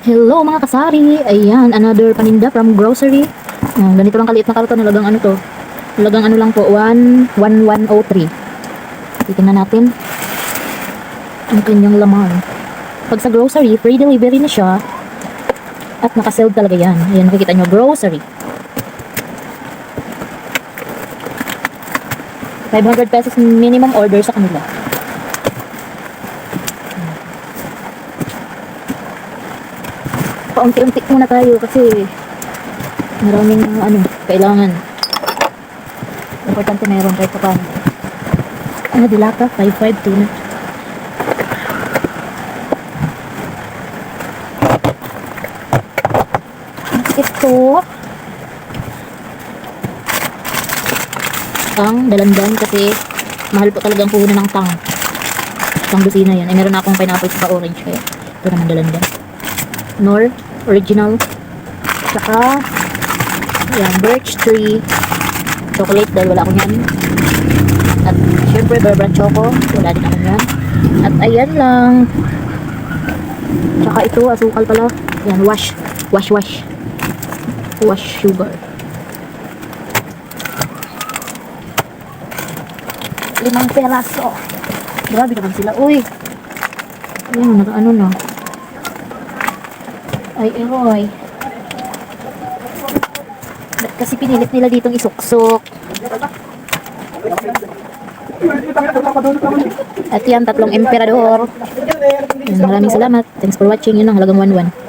Hello mga kasari! Ayan, another paninda from grocery. Ah, ganito lang kaliit na karton, halagang ano to? Halagang ano lang po, 1, 1103. Titingnan natin ang kanyang laman. Pag sa grocery, free delivery na siya. At nakasealed talaga yan. Ayan, makikita nyo, grocery. 500 pesos minimum order sa kanila. Paunti-unti muna tayo kasi maraming uh, ano, kailangan. Importante meron kahit pa paano. Ano, dilata? 5-5 tuna. Ito ang dalandan kasi mahal po talaga ang puhunan ng tang. Tang busina yan. Ay meron na akong pineapple sa orange kaya ito naman dalandan. Nor original. Tsaka, yan, birch tree. Chocolate dahil wala akong yan. At syempre, Bourbon Choco. Wala din akong yan. At ayan lang. Tsaka ito, asukal pala. Yan, wash. Wash, wash. Wash sugar. Limang peraso. Grabe naman sila. Uy! Ayun, naka-ano na. Ay, eroy. Ba't Kasi pinilit nila ditong isuksok. At yan, tatlong emperador. Maraming salamat. Thanks for watching. Yun lang, halagang 1-1.